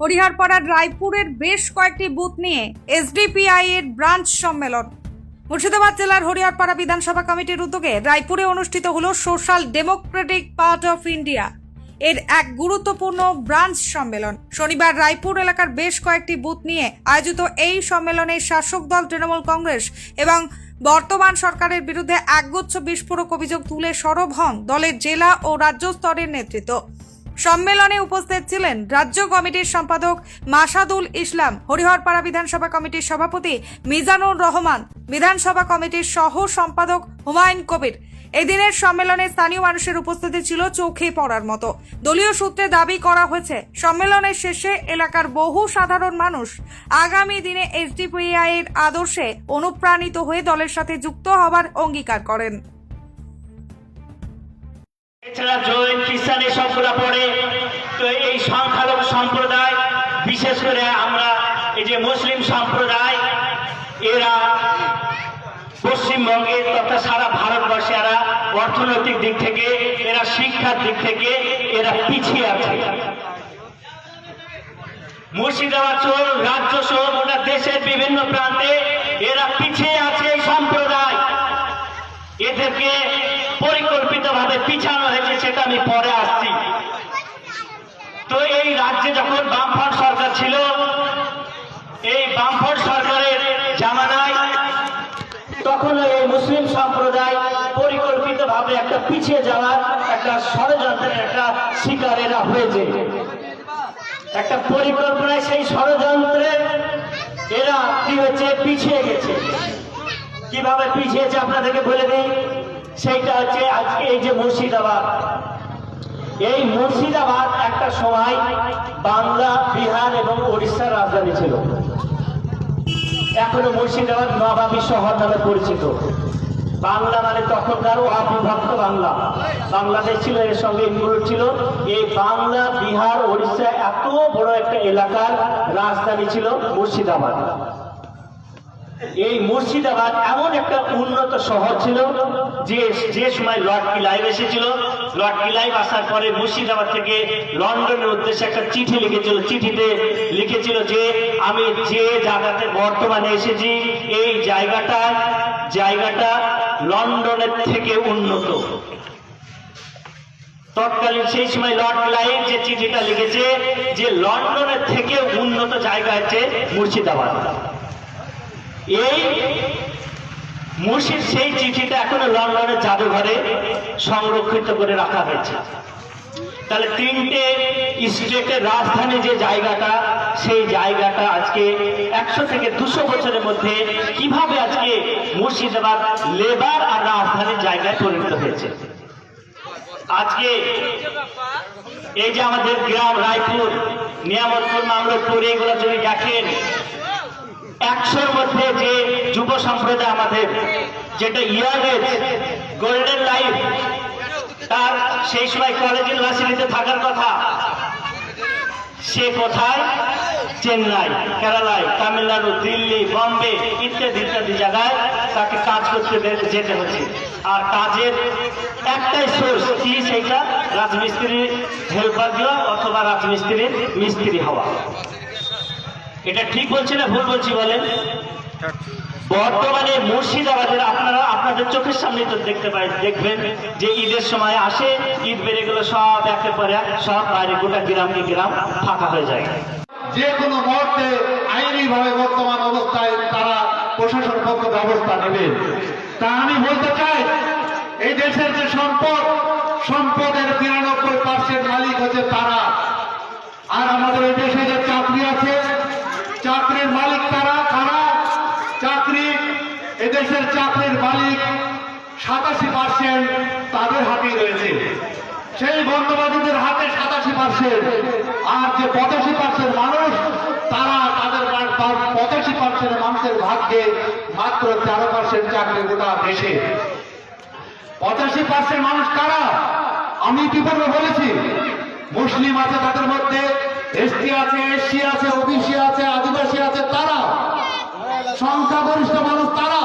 হরিহরপাড়ার রায়পুরের বেশ কয়েকটি বুথ নিয়ে এসডিপিআই এর ব্রাঞ্চ সম্মেলন। মুর্শিদাবাদ জেলার হরিহরপাড়া বিধানসভা কমিটির উদ্যোগে রায়পুরে অনুষ্ঠিত হল social democratic party of India. এর এক গুরুত্বপূর্ণ ব্রাঞ্চ সম্মেলন। শনিবার রায়পুর এলাকার বেশ কয়েকটি বুথ নিয়ে আয়োজিত এই সম্মেলনে শাসক দল, তৃণমূল কংগ্রেস এবং বর্তমান সরকারের বিরুদ্ধে একগুচ্ছ বিস্ফোরক অভিযোগ তুলে সরব হন দলের জেলা ও রাজ্য স্তরের নেতৃত্ব। সম্মেলনে উপস্থিত ছিলেন রাজ্য কমিটির সম্পাদক মাসাদুল ইসলাম, হরিহরপাড়া বিধানসভা কমিটির সভাপতি মিজানুর রহমান, বিধানসভা কমিটির সহ সম্পাদক হুমায়ুন কবির। এদিনের সম্মেলনে স্থানীয় মানুষের উপস্থিতি ছিল চোখে পড়ার মতো। দলীয় সূত্রে দাবি করা হয়েছে, সম্মেলনের শেষে এলাকার বহু সাধারণ মানুষ আগামী দিনে এসডিপিআই এর আদর্শে অনুপ্রাণিত হয়ে দলের সাথে যুক্ত হবার অঙ্গীকার করেন। এছাড়া জৈন খ্রিস্টান সবগুলা পড়ে। তো এই সংখ্যালঘু সম্প্রদায়, বিশেষ করে আমরা এই যে মুসলিম সম্প্রদায়, এরা পশ্চিমবঙ্গে তথা সারা ভারতবর্ষে এরা অর্থনৈতিক দিক থেকে, এরা শিক্ষার দিক থেকে এরা পিছিয়ে আছে। মুর্শিদাবাদ সহ রাজ্য সহ গোটা দেশের বিভিন্ন প্রান্তে এরা পিছিয়ে আছে এই সম্প্রদায়। এদেরকে আমি পরে আসছি। তো এই রাজ্যে যখন বামফ্রন্ট সরকার ছিল, এই বামফ্রন্ট সরকারের জামানায় তখন এই মুসলিম সম্প্রদায় পরিকল্পিতভাবে একটা পিছিয়ে যাওয়ার একটা ষড়যন্ত্রের একটা শিকার এরা হয়েছে। একটা পরিকল্পনায় সেই ষড়যন্ত্রে এরা কি হয়েছে? পিছিয়ে গেছে। কীভাবে পিছিয়েছে আপনাদেরকে বলে দিই? সেইটা হচ্ছে আজকে এই যে মুর্শিদাবাদ। এই মুর্শিদাবাদ একটা সময় বাংলা, বিহার এবং উড়িষ্যার রাজধানী ছিল। এখনও মুর্শিদাবাদ নবাবী শহর নামে পরিচিত। বাংলা মানে তখনকার অবিভক্ত বাংলা। বাংলাদেশ ছিল, এর সঙ্গে ইনক্লুড ছিল। এই বাংলা, বিহার উড়িষ্যা এত বড় একটা এলাকার রাজধানী ছিল মুর্শিদাবাদ। এই মুর্শিদাবাদ এমন একটা উন্নত শহর ছিল যে যে সময় লর্ড কিলাইভ এসেছিল। লর্ড কিলাইভ আসার পরে মুর্শিদাবাদ থেকে লন্ডনের উদ্দেশ্যে একটা চিঠি লিখেছিল। চিঠিতে লিখেছিল যে, আমি যে জায়গাতে বর্তমানে এসেছি, এই জায়গাটা জায়গাটা লন্ডনের থেকে উন্নত। তৎকালীন সেই সময় লর্ড ক্লাইভ যে চিঠিটা লিখেছে যে, লন্ডনের থেকে উন্নত জায়গা হচ্ছে মুর্শিদাবাদ। এই মুর্শিদ সেই চিঠিটা এখনও লন্ডনের জাদুঘরে সংরক্ষিত করে রাখা হয়েছে। তাহলে তিনটে স্টেটের রাজধানী যে জায়গাটা, সেই জায়গাটা আজকে একশো থেকে দুশো বছরের মধ্যে কীভাবে আজকে মুর্শিদাবাদ লেবার আর রাজধানীর জায়গায় পরিণত হয়েছে। আজকে এই যে আমাদের গ্রাম রায়পুর, নিয়ামতপুর মামলপুর এইগুলো যদি দেখেন একশোর মধ্যে যে যুব সম্প্রদায় আমাদের, যেটা ইয়ার গোল্ডেন লাইফ তার সেই সময় কলেজ ইউনিভার্সিটিতে থাকার কথা, সে কোথায়? চেন্নাই, কেরালায়, তামিলনাড়ু, দিল্লি, বম্বে, ইত্যাদি ইত্যাদি জায়গায় তাকে কাজ করতে যেতে হচ্ছে। আর কাজের একটাই সোর্স কি? সেইটা রাজমিস্ত্রির হেল্পার দেওয়া অথবা রাজমিস্ত্রির মিস্ত্রি হওয়া। এটা ঠিক বলছি না ভুল বলছি বলেন? বর্তমানে মুর্শিদাবাদের আপনারা আপনাদের চোখের সামনে তো দেখতে পাই দেখবেন যে ঈদের সময় আসে ঈদ বেড়ে গেলে সব একের পর এক সব বাইরে গোটা গ্রামকে গ্রাম ফাঁকা হয়ে যায়। যে কোনো মুহূর্তে আইনিভাবে বর্তমান অবস্থায় তারা প্রশাসন পক্ষ ব্যবস্থা নেবে। তা আমি বলতে চাই এই দেশের যে সম্পদ সম্পদের বিরানব্বই পার্সেন্ট মালিক হচ্ছে তারা। আর আমাদের এই এদেশের চাকরির মালিক সাতাশি পার্সেন্ট তাদের হাতেই রয়েছে। সেই বন্ধবাদীদের হাতে সাতাশি পার্সেন্ট আর যে পঁচাশি পার্সেন্ট মানুষ, তারা তাদের পঁচাশি পার্সেন্ট মানুষের ভাগ্যে মাত্র তেরো পার্সেন্ট চাকরি গোটা দেশে। পঁচাশি পার্সেন্ট মানুষ কারা? আমি ইতিপূর্বে বলেছি, মুসলিম আছে তাদের মধ্যে এসটি আছে এসসি আছে ওবিসি আছে, আদিবাসী আছে তারা। সংখ্যাগরিষ্ঠ মানুষ তারা।